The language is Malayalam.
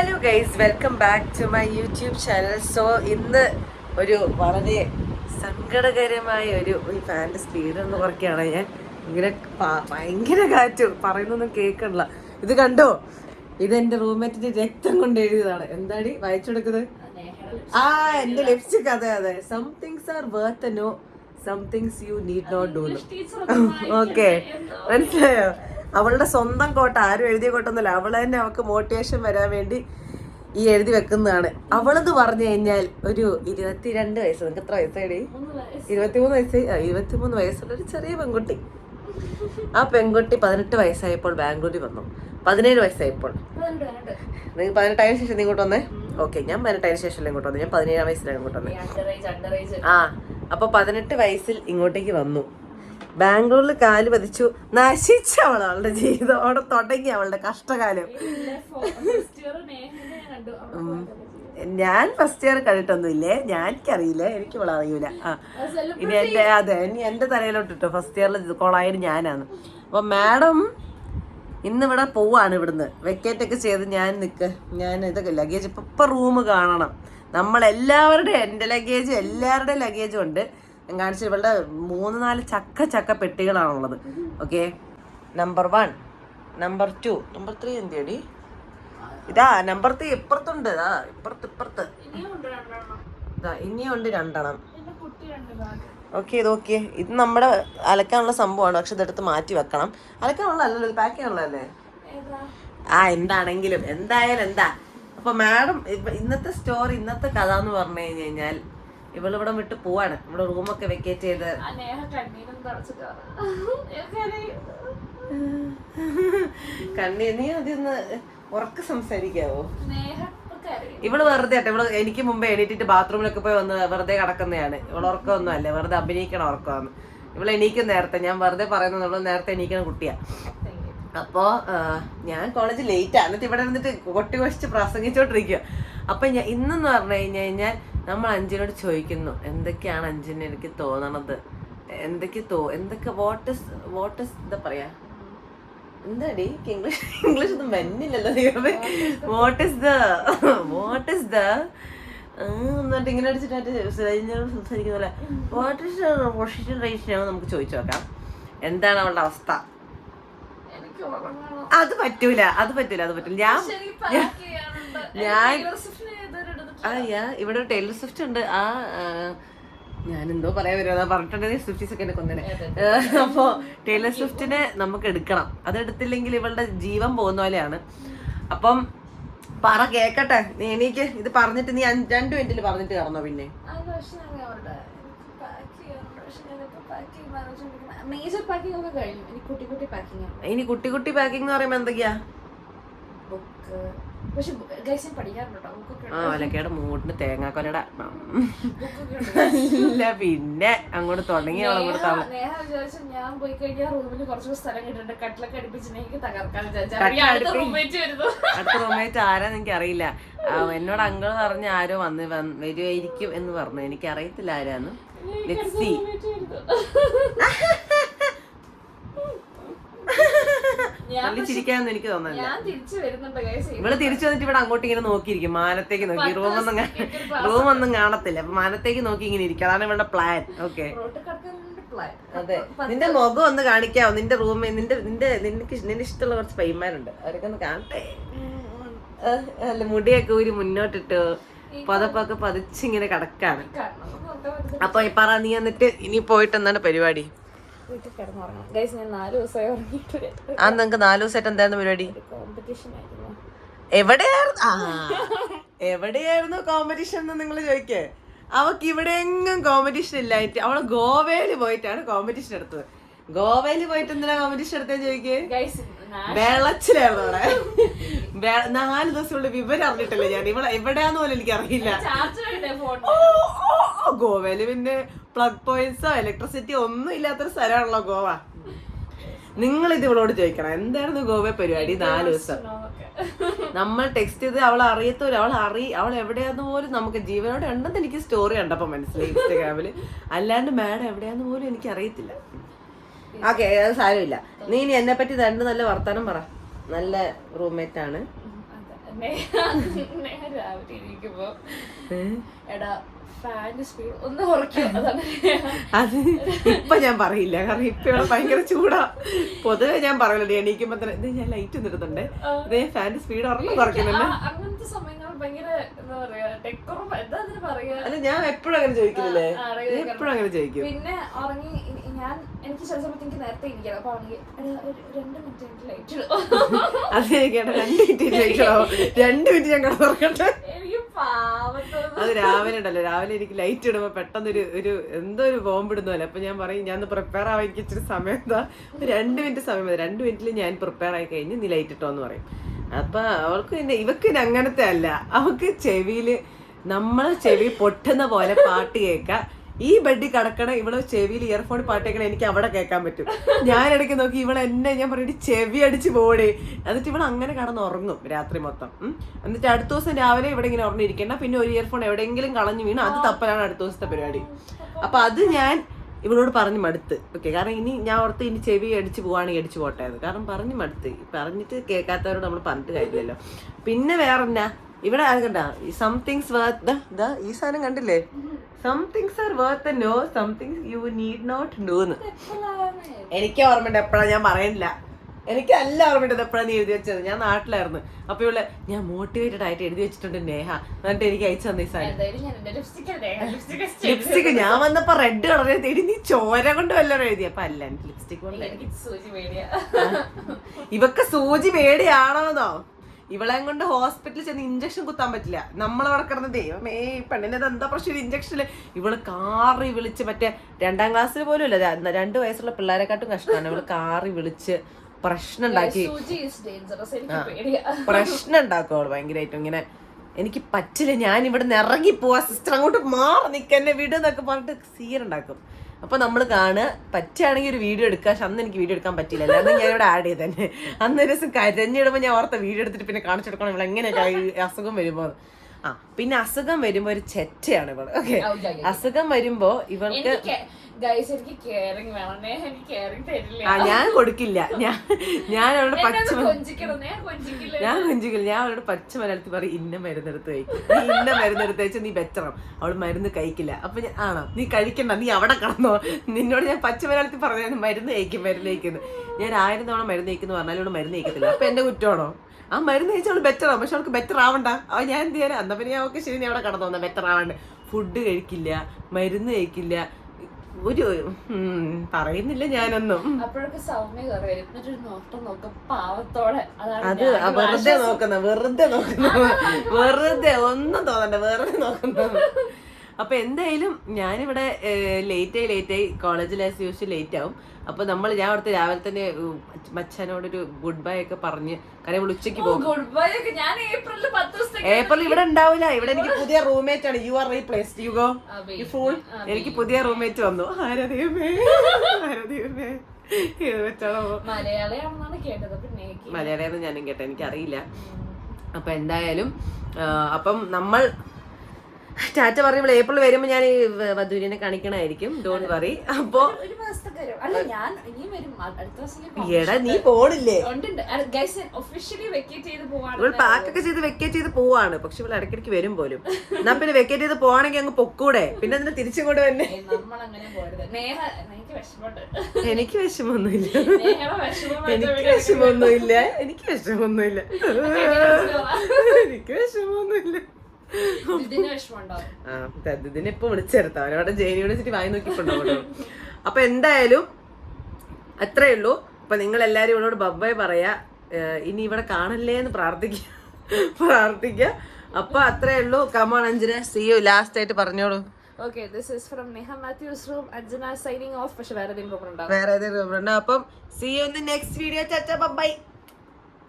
Hello guys welcome back to my YouTube channel so ഇന്ന് ഒരു വളരെ സങ്കടകരമായ ഒരു ഒരു ഫാന്റെ സ്പീഡ് എന്ന് കുറയ്ക്കുകയാണ് ഞാൻ. ഇങ്ങനെ ഭയങ്കര കാറ്റ് പറയുന്നൊന്നും കേൾക്കണില്ല. ഇത് കണ്ടോ? ഇത് എന്റെ റൂംമേറ്റിന്റെ രക്തം കൊണ്ട് എഴുതിയതാണ്. എന്താടി? വായിച്ചു വായിച്ചെടുക്കുന്നത് ആ എന്റെ ലിപ്സ്റ്റിക് അതെ അതെ. Somethings are worth no somethings you need not do okay മനസ്സിലായോ? അവളുടെ സ്വന്തം കോട്ട ആരും എഴുതിയ കോട്ടൊന്നുമല്ല അവൾ തന്നെ അവൾക്ക് മോട്ടിവേഷൻ വരാൻ വേണ്ടി ഈ എഴുതി വെക്കുന്നതാണ്. അവളെന്ന് പറഞ്ഞു കഴിഞ്ഞാൽ ഒരു ഇരുപത്തിരണ്ട് വയസ്സ്. നിങ്ങൾക്ക് എത്ര വയസ്സായി? ഇരുപത്തിമൂന്ന് വയസ്സ് ഇരുപത്തിമൂന്ന് വയസ്സുള്ള ഒരു ചെറിയ പെൺകുട്ടി. ആ പെൺകുട്ടി പതിനെട്ട് വയസ്സായപ്പോൾ ബാംഗ്ലൂരിൽ വന്നു. പതിനേഴ് വയസ്സായപ്പോൾ. നിങ്ങൾ പതിനെട്ടായതിനു ശേഷം നീ ഇങ്ങോട്ട് വന്നേ? ഓക്കെ ഞാൻ പതിനെട്ടായതിനു ശേഷം ഇങ്ങോട്ട് വന്നു? ഞാൻ പതിനേഴാം വയസ്സിലാണ് ഇങ്ങോട്ട് വന്നത് ആ അപ്പൊ പതിനെട്ട് വയസ്സിൽ ഇങ്ങോട്ടേക്ക് വന്നു. ബാംഗ്ലൂരിൽ കാൽ പതിച്ചു. നശിച്ച അവൾ അവളുടെ ജീവിതം. അവിടെ തുടങ്ങി അവളുടെ കഷ്ടകാലം. ഞാൻ ഫസ്റ്റ് ഇയർ കണ്ടിട്ടൊന്നുമില്ലേ ഞാൻ എനിക്കറിയില്ല എനിക്ക് ഇവിടെ അറിയൂല. ആ. ഇനി എന്റെ അതെ ഇനി എന്റെ തലയിലോട്ട് ഇട്ടോ ഫസ്റ്റ് ഇയറിൽ കൊളായത് ഞാനാണ്. അപ്പൊ മാഡം ഇന്നിവിടെ പോവാണ് ഇവിടുന്ന്. വെക്കേറ്റ് ഒക്കെ ചെയ്ത് ഞാൻ നിൽക്ക് ഞാൻ ഇതൊക്കെ ലഗേജ് ഇപ്പൊ ഇപ്പൊ റൂം കാണണം. നമ്മളെല്ലാവരുടെ എന്റെ ലഗേജ് എല്ലാവരുടെ ലഗേജും ഉണ്ട്. കാണിച്ചു ഇവളുടെ മൂന്ന് നാല് ചക്ക ചക്ക പെട്ടികളാണുള്ളത്. Okay number one number two number three എന്തിയടി? ഇതാ നമ്പർ ത്രീ ഇപ്പുറത്തുണ്ട്. ഇതാ ഇപ്പുറത്ത് ഇപ്പുറത്ത്. ഇതാ ഇനിയും ഉണ്ട് രണ്ടെണ്ണം. ഓക്കെ ഇത് ഓക്കെ ഇത് നമ്മുടെ അലക്കാനുള്ള സംഭവമാണ്. പക്ഷെ ഇതെടുത്ത് മാറ്റി വെക്കണം. അലക്കാനുള്ള അല്ലല്ലോ പാക്ക് ചെയ്യാനുള്ളതല്ലേ ആ എന്താണെങ്കിലും. എന്തായാലും എന്താ? അപ്പൊ മാഡം ഇന്നത്തെ സ്റ്റോറി ഇന്നത്തെ കഥ എന്ന് പറഞ്ഞു കഴിഞ്ഞു കഴിഞ്ഞാൽ ഇവളിവിടെ വിട്ട് പോവാണ്. നമ്മുടെ റൂമൊക്കെ വെക്കേറ്റ് ചെയ്ത്. കണ്ണി നീ അതൊന്ന് ഉറക്ക സംസാരിക്കാവോ? ഇവൾ വെറുതെ ആട്ടെ ഇവൾ എനിക്ക് മുമ്പ് എണീറ്റിട്ട് ബാത്റൂമിലൊക്കെ പോയി വന്ന് വെറുതെ കിടക്കുന്നതാണ്. ഇവൾ ഉറക്കമൊന്നും അല്ല വെറുതെ അഭിനയിക്കണം ഉറക്കമാണ്. ഇവൾ എണീക്കും നേരത്തെ. ഞാൻ വെറുതെ പറയുന്നത് ഇവൾ നേരത്തെ എണീക്കണ കുട്ടിയാ. അപ്പോ ഞാൻ കോളേജ് ലേറ്റാ എന്നിട്ട് ഇവിടെ ഇരുന്നിട്ട് കൊട്ടി കൊഴിച്ച് പ്രസംഗിച്ചോണ്ടിരിക്കുക അപ്പൊ ഞാൻ ഇന്നെന്ന് പറഞ്ഞു കഴിഞ്ഞു കഴിഞ്ഞാൽ നമ്മൾ അഞ്ചിനോട് ചോദിക്കുന്നു എന്തൊക്കെയാണ് അഞ്ചിന് എനിക്ക് തോന്നണത്? എന്തൊക്കെ തോ എന്തൊക്കെ വാട്ട് ഇസ് വാട്ട് ഇസ് എന്താ പറയാ? എന്താടി? ഇംഗ്ലീഷ് ഇംഗ്ലീഷ് ഒന്നും വന്നില്ലല്ലോ ദൈവമേ. What is the what is the എന്നിട്ട് ഇങ്ങനെ അടിച്ചിട്ട് സംസാരിക്കുന്ന വാട്ട് ഇസ് പൊസിഷൻ റേഷൻ നമുക്ക് ചോദിച്ചു നോക്കാം. എന്താണ് അവളുടെ അവസ്ഥ? അത് പറ്റൂല അത് പറ്റൂല അത് പറ്റൂല. ഞാൻ ഞാൻ ആ യാ ഇവിടെ ടൈലർ സ്വിഫ്റ്റ് ഉണ്ട്. ആ ഞാനെന്തോ പറയാൻ വരുമോ പറഞ്ഞിട്ടുണ്ടെങ്കിൽ സ്വിഫ്റ്റീസ് ഒക്കെ എന്നെ കൊന്നനെ. അപ്പോ ടൈലർ സ്വിഫ്റ്റിനെ നമുക്ക് എടുക്കണം. അതെടുത്തില്ലെങ്കിൽ ഇവളുടെ ജീവൻ പോകുന്ന പോലെയാണ്. അപ്പം പറ കേക്കട്ടെ. നീ എനിക്ക് ഇത് പറഞ്ഞിട്ട് നീ രണ്ട് മിനിറ്റിൽ പറഞ്ഞിട്ട് കറന്നോ പിന്നെ. ഇനി കുട്ടി കുട്ടി പാക്കിംഗ് ആണ്. ഇനി കുട്ടി കുട്ടി പാക്കിംഗ് എന്ന് പറയുമ്പോ എന്തൊക്കെയാ? ബുക്ക് ബുക്കൊക്കെ ആ തേങ്ങാക്കൊലയുടെ ഇല്ല പിന്നെ അങ്ങോട്ട് തുടങ്ങി ഞാൻ പോയി കഴിഞ്ഞാൽ റൂമിൽ കുറച്ച് സ്ഥലം കിട്ടുന്നുണ്ട് കട്ടിലൊക്കെ അടുപ്പിച്ചിട്ടുണ്ടെങ്കിൽ തകർക്കാൻ അടുത്ത റൂംമേറ്റ് ആരാന്ന് എനിക്ക് അറിയില്ല എന്നോട് അങ്കിൾ പറഞ്ഞ ആരോ വന്ന് വരുമായിരിക്കും എന്ന് പറഞ്ഞു. എനിക്ക് അറിയത്തില്ല ആരാന്ന് ലെറ്റ് സി ചിരിക്കാന്ന് എനിക്ക് തോന്നുന്നില്ല. ഇവൾ തിരിച്ചു വന്നിട്ട് ഇവിടെ അങ്ങോട്ട് ഇങ്ങനെ നോക്കിയിരിക്കും. മാനത്തേക്ക് നോക്കി. റൂമൊന്നും ഒന്നും കാണത്തില്ല. അപ്പൊ മാനത്തേക്ക് നോക്കി ഇങ്ങനെ ഇരിക്കും. അതാണ് ഇവളുടെ പ്ലാൻ ഓക്കെ അതെ. നിന്റെ മുഖം ഒന്ന് കാണിക്കാവോ? നിന്റെ റൂമിൽ നിന്റെ നിന്റെ നിനക്ക് നിന്റെ ഇഷ്ടമുള്ള കുറച്ച് പയ്യന്മാരുണ്ട്. അവരൊക്കെ ഒന്ന് കാണട്ടെ. അല്ല മുടിയൊക്കെ ഊരി മുന്നോട്ടിട്ട്. പതപ്പൊക്കെ പതിച്ചിങ്ങനെ കിടക്കാണ്. അപ്പൊ ഈ പറ നീ എന്നിട്ട് ഇനി പോയിട്ട് എന്താണ് പരിപാടി? വീട്ടിൽ കിടന്നുറങ്ങണം. ഗൈസ് ഞാൻ നാല് ദിവസമായി ഉറങ്ങിയിട്ട് ആ നിങ്ങക്ക് നാലു ദിവസമായിട്ട് എന്തായിരുന്നു പരിപാടി? കോമ്പറ്റീഷൻ ആയിരുന്നു. എവിടെയായിരുന്നു? ആ എവിടെയായിരുന്നു കോമ്പറ്റീഷൻ എന്ന് നിങ്ങൾ ചോദിക്കേ. അവക്ക് ഇവിടെ എങ്ങും കോമ്പറ്റീഷൻ ഇല്ലായിട്ട് അവൾ ഗോവയിൽ പോയിട്ടാണ് കോമ്പറ്റീഷൻ എടുത്തത്. ഗോവയിൽ പോയിട്ട് എന്തിനാ കോമ്പറ്റീഷൻ എടുത്തത് ചോദിക്കേ? ഗൈസ് വെള്ളച്ചിലായിരുന്നു അവിടെ. നാല് നാല് ദിവസമുള്ള വിവരം അറിഞ്ഞിട്ടില്ല ഞാൻ. ഇവിടെ എവിടെയാന്ന് പോലും എനിക്ക് അറിയില്ല ഗോവയിൽ പിന്നെ പ്ലഗ് പോയിന്റ്സോ ഇലക്ട്രിസിറ്റി ഒന്നും ഇല്ലാത്തൊരു സ്ഥലമാണല്ലോ ഗോവ. നിങ്ങൾ ഇത് ഇവളോട് ചോദിക്കണം എന്തായിരുന്നു ഗോവ പരിപാടി നാല് ദിവസം? നമ്മൾ ടെക്സ്റ്റ് ചെയ്ത് അവൾ അറിയത്തോ അവൾ അറി അവൾ എവിടെയാന്ന് പോലും നമുക്ക് ജീവനോട് ഉണ്ടെന്ന് എനിക്ക് സ്റ്റോറി ഉണ്ടപ്പോ മനസ്സിലായി ഇൻസ്റ്റാഗ്രാമിൽ അല്ലാണ്ട് മാഡം എവിടെയാന്ന് പോലും എനിക്ക് അറിയത്തില്ല. ഓക്കെ അത് സാരമില്ല. നീ ഇനി എന്നെ പറ്റി രണ്ട് നല്ല വർത്താനം പറ. നല്ല റൂംമേറ്റ് ആണ്. രാവിലെ ഇരിക്കുമ്പോ എടാ സ്പീഡ് ഒന്ന്. അത് ഇപ്പൊ ഞാൻ പറയില്ല. കാരണം ഇപ്പൊ ഇവിടെ ഭയങ്കര ചൂടാ. പൊതുവെ ഞാൻ പറയലുണ്ട് എണീക്കുമ്പോ തന്നെ ഇത് ഞാൻ ലൈറ്റ് നിന്നിട്ടുണ്ട് ഇത് ഫാന്റെ സ്പീഡ് ഉറങ്ങി കുറയ്ക്കുന്നുണ്ട്. അങ്ങനത്തെ സമയങ്ങൾ ഭയങ്കര എന്താ പറയാ എന്താ പറയാ? അല്ല ഞാൻ എപ്പോഴും അങ്ങനെ ചോദിക്കുന്നില്ലേ ഞാൻ എപ്പോഴും അങ്ങനെ ചോദിക്കും. പിന്നെ ഉറങ്ങി ഞാൻ എനിക്ക് ചില സമയത്ത് എനിക്ക് നേരത്തെ ഇരിക്കണം അപ്പൊ ആണെങ്കിൽ രണ്ട് മിനിറ്റ് എനിക്ക് ലൈറ്റ് ഇടും. അത് രണ്ട് മിനിറ്റ് ചോദിക്കണോ രണ്ട് മിനിറ്റ് ഞാൻ പാവത്തോന്ന് അത് രാവിലെ ഉണ്ടല്ലോ. രാവിലെ എനിക്ക് ലൈറ്റ് ഇടുമ്പോ പെട്ടെന്ന് ഒരു എന്തോ ഒരു ബോംബ് ഇടുന്നതല്ലേ അപ്പൊ ഞാൻ പറയും ഞാൻ പ്രിപ്പയർ ആവാൻ എനിക്ക് ഇച്ചിരി സമയം എന്താ? രണ്ട് മിനിറ്റ് സമയം മതി. രണ്ട് മിനിറ്റിൽ ഞാൻ പ്രിപ്പയർ ആയി കഴിഞ്ഞ് നീ ലൈറ്റ് ഇട്ടോ എന്ന് പറയും. അപ്പൊ അവൾക്ക് പിന്നെ ഇവക്ക് അങ്ങനത്തെ അല്ല. അവക്ക് ചെവിയിൽ നമ്മൾ ചെവി പൊട്ടുന്ന പോലെ പാട്ട് കേൾക്ക. ഈ ബെഡിൽ കിടക്കണ ഇവൾ ചെവിയിൽ ഇയർഫോൺ പാട്ടേക്കണ എനിക്ക് അവിടെ കേൾക്കാൻ പറ്റും. ഞാൻ ഇടയ്ക്ക് നോക്കി ഇവൾ എന്നെ ഞാൻ പറയും ചെവി അടിച്ച് പോടേ എന്നിട്ട് ഇവൾ അങ്ങനെ കടന്ന് ഉറങ്ങും രാത്രി മൊത്തം. എന്നിട്ട് അടുത്ത ദിവസം രാവിലെ ഇവിടെ ഇങ്ങനെ ഉറങ്ങിയിരിക്കണ്ട. പിന്നെ ഒരു ഇയർഫോൺ എവിടെയെങ്കിലും കളഞ്ഞു വീണ് അത് തപ്പലാണ് അടുത്ത ദിവസത്തെ പരിപാടി. അപ്പൊ അത് ഞാൻ ഇവളോട് പറഞ്ഞു മടുത്ത്. ഓക്കെ കാരണം ഇനി ഞാൻ ഓർത്ത് ഇനി ചെവി അടിച്ച് പോവാണെങ്കിൽ അടിച്ച് പോട്ടെ കാരണം പറഞ്ഞു മടുത്ത്. പറഞ്ഞിട്ട് കേൾക്കാത്തവരോട് നമ്മൾ പറഞ്ഞിട്ട് കാര്യമില്ലല്ലോ. പിന്നെ വേറെ എന്നാ ഇവിടെ അത് കണ്ട സംതിങ്സ് വർത്ത് ദ ഈ സാധനം കണ്ടില്ലേ? Somethings are worth no something you need not no എന്ന് എനിക്ക് ഓർമ്മയുണ്ട് എപ്പോഴാണ് ഞാൻ പറയുന്നില്ല. എനിക്ക് അല്ല ഓർമ്മയുണ്ട് എപ്പോഴാണ് നീ എഴുതി വെച്ചത്. ഞാൻ നാട്ടിലായിരുന്നു. അപ്പൊ ഇവിടെ ഞാൻ മോട്ടിവേറ്റഡ് ആയിട്ട് എഴുതി വെച്ചിട്ടുണ്ട് നേഹ എന്നിട്ട് എനിക്ക് അയച്ചു തന്നെ സാധനം. ലിപ്സ്റ്റിക് ഞാൻ വന്നപ്പോ റെഡ് കളറെ തേടി. നീ ചോര കൊണ്ട് വല്ലതും എഴുതി. അപ്പൊ അല്ല എനിക്ക് ലിപ്സ്റ്റിക് കൊണ്ട് ഇവക്ക് സൂചി പേടിയാണോന്നോ ഇവളെ കൊണ്ട് ഹോസ്പിറ്റലിൽ ചെന്ന് ഇഞ്ചക്ഷൻ കുത്താൻ പറ്റില്ല. നമ്മളവിടെ കിടന്ന് ദൈവമേ ഈ പെണ്ണിന് എന്താ പ്രശ്നം? ഇഞ്ചക്ഷനിൽ ഇവൾ കാറി വിളിച്ച് മറ്റേ രണ്ടാം ക്ലാസ്സിൽ പോലും ഇല്ല രണ്ട് വയസ്സുള്ള പിള്ളേരെക്കാട്ടും കഷ്ടമാണ്. ഇവൾ കാറി വിളിച്ച് പ്രശ്നം ഉണ്ടാക്കി. പ്രശ്നം ഉണ്ടാക്കും അവൾ ഭയങ്കരമായിട്ടും ഇങ്ങനെ എനിക്ക് പറ്റില്ല ഞാൻ ഇവിടെ നിന്ന് ഇറങ്ങി പോവാ. സിസ്റ്റർ അങ്ങോട്ട് മാറി നിൽക്കെന്നെ വിട് എന്നൊക്കെ പറഞ്ഞിട്ട് സീനുണ്ടാക്കും അപ്പൊ നമ്മൾ കാണുക പറ്റുകയാണെങ്കിൽ ഒരു വീഡിയോ എടുക്കുക. പക്ഷെ അന്ന് എനിക്ക് വീഡിയോ എടുക്കാൻ പറ്റില്ല അല്ലാതെ ഞാൻ ഇവിടെ ആഡ് ചെയ്ത്. തന്നെ അന്ന് ഒരു ദിവസം കരഞ്ഞിടുമ്പോൾ ഞാൻ ഓർത്ത വീഡിയോ എടുത്തിട്ട് പിന്നെ കാണിച്ചെടുക്കണം ഇവിടെ എങ്ങനെയൊക്കെ അസുഖം വരുമ്പോൾ. ആ പിന്നെ അസുഖം വരുമ്പോ ഒരു ചെറ്റയാണ് ഇവൾ. ഓക്കെ. അസുഖം വരുമ്പോ ഇവൾക്ക് ആ ഞാൻ കൊടുക്കില്ല. ഞാൻ ഞാൻ അവളുടെ പച്ച ഞാൻ കൊഞ്ചിക്കില്ല. ഞാൻ അവളുടെ പച്ച മലയാളത്തിൽ പറയും ഇന്ന മരുന്നെടുത്ത് കഴിക്കും. നീ ഇന്ന മരുന്നെടുത്ത് കഴിച്ചാൽ നീ ബെറ്ററാം അവൾ മരുന്ന് കഴിക്കില്ല. അപ്പൊ ഞാൻ ആണോ? നീ കഴിക്കണ്ട. നീ അവിടെ കടന്നോ. നിന്നോട് ഞാൻ പച്ച മലയാളത്തിൽ പറഞ്ഞു മരുന്ന് കഴിക്കും മരുന്ന് കഴിക്കുന്നു ഞാൻ ആയിരം തവണ മരുന്ന് കഴിക്കുന്നു പറഞ്ഞാലും ഇവിടെ മരുന്ന് കഴിക്കത്തില്ല. അപ്പൊ എന്റെ കുറ്റമാണോ? ആ മരുന്ന് കഴിച്ചാൽ അവൾ ബെറ്റർ ആവും. പക്ഷെ അവൾക്ക് ബെറ്റർ ആവണ്ട. അവ ഞാൻ എന്ത് ചെയ്യാൻ എന്നാ പിന്നെ ഓക്കെ ശരി നീ അവിടെ കടന്നു ബെറ്റർ ആവണ്ട. ഫുഡ് കഴിക്കില്ല. മരുന്ന് കഴിക്കില്ല. ഒരു പറയുന്നില്ല ഞാനൊന്നും. അത് വെറുതെ നോക്കുന്ന വെറുതെ നോക്കുന്ന വെറുതെ ഒന്നും തോന്നണ്ട. വെറുതെ നോക്കുന്ന. അപ്പൊ എന്തായാലും ഞാനിവിടെ ലേറ്റ് ആയി ലേറ്റ് ആയി കോളേജിൽ ആസ് യൂഷ്വൽ ലേറ്റ് ആവും. അപ്പൊ നമ്മൾ ഞാൻ അവിടുത്തെ രാവിലെ തന്നെ മച്ചാനോടൊരു ഗുഡ് ബൈ ഒക്കെ പറഞ്ഞ് കാര്യം ഉച്ചയ്ക്ക് പോകും. ഗുഡ് ബൈ ഒക്കെ ഞാൻ ഏപ്രിലിൽ ഏപ്രിൽ ഇവിടെ ഉണ്ടാവില്ല ഇവിടെ എനിക്ക് പുതിയ റൂംമേറ്റ് ആണ്. You are replaced you go ഈ ഫൂൾ എനിക്ക് പുതിയ റൂംമേറ്റ് വന്നു. ആരതീയമേ ആരതീയമേ മലയാളിയാണെന്ന് ഞാനും കേട്ടോ എനിക്കറിയില്ല. അപ്പൊ എന്തായാലും അപ്പം നമ്മൾ ടാറ്റ പറയുമ്പോൾ ഏപ്രിൽ വരുമ്പോൾ ഞാൻ ഈ വധുവിനെ കാണിക്കണമായിരിക്കും ഡോണ്ട് വറി അപ്പോ ഒരു മാസത്തെ അല്ല ഞാൻ ഇനിയും വരും. അടുത്ത വർഷം എടാ നീ പോണില്ലേ? ഇവൾ ഒഫീഷ്യലി വെക്കേറ്റ് ചെയ്ത് പോവാണ്. പാക്കൊക്കെ ചെയ്ത് വെക്കേറ്റ് ചെയ്ത് പോവാണ്. പക്ഷെ ഇവൾ ഇടയ്ക്കിടയ്ക്ക് വരും പോലും. എന്നാ പിന്നെ വെക്കേറ്റ് ചെയ്ത് പോവാണെങ്കിൽ അങ്ങ് പൊക്കൂടെ. പിന്നെ അതിന് തന്നെ അങ്ങനെ പോരുത്. നേഹ എനിക്ക് വിഷമൊന്നുമില്ല എനിക്ക് വിഷമൊന്നുമില്ല എനിക്ക് വിഷമൊന്നുമില്ല എനിക്ക് വിഷമൊന്നുമില്ല ഇതിന് വിളിച്ചെടുത്താ. അവരവിടെ ജെയിൻ യൂണിവേഴ്സിറ്റി വായി നോക്കിക്കൊണ്ടോ അപ്പൊ എന്തായാലും അത്രേ ഉള്ളൂ. അപ്പൊ നിങ്ങൾ എല്ലാരും ഇവളോട് ബബ്ബായി പറയാ ഇനി ഇവിടെ കാണല്ലേ എന്ന് പ്രാർത്ഥിക്കുക പ്രാർത്ഥിക്ക. അപ്പൊ അത്രേ ഉള്ളൂ. Come on Anjana. See you last ആയിട്ട് പറഞ്ഞോളൂ. Okay this is from Neha Mathews room Anjana signing off പക്ഷെ വേറെ ഏതെങ്കിലും ഉണ്ടാവും വേറെ ഏതെങ്കിലും അപ്പം see you in the next video ചാച്ചാ ബബ്ബൈ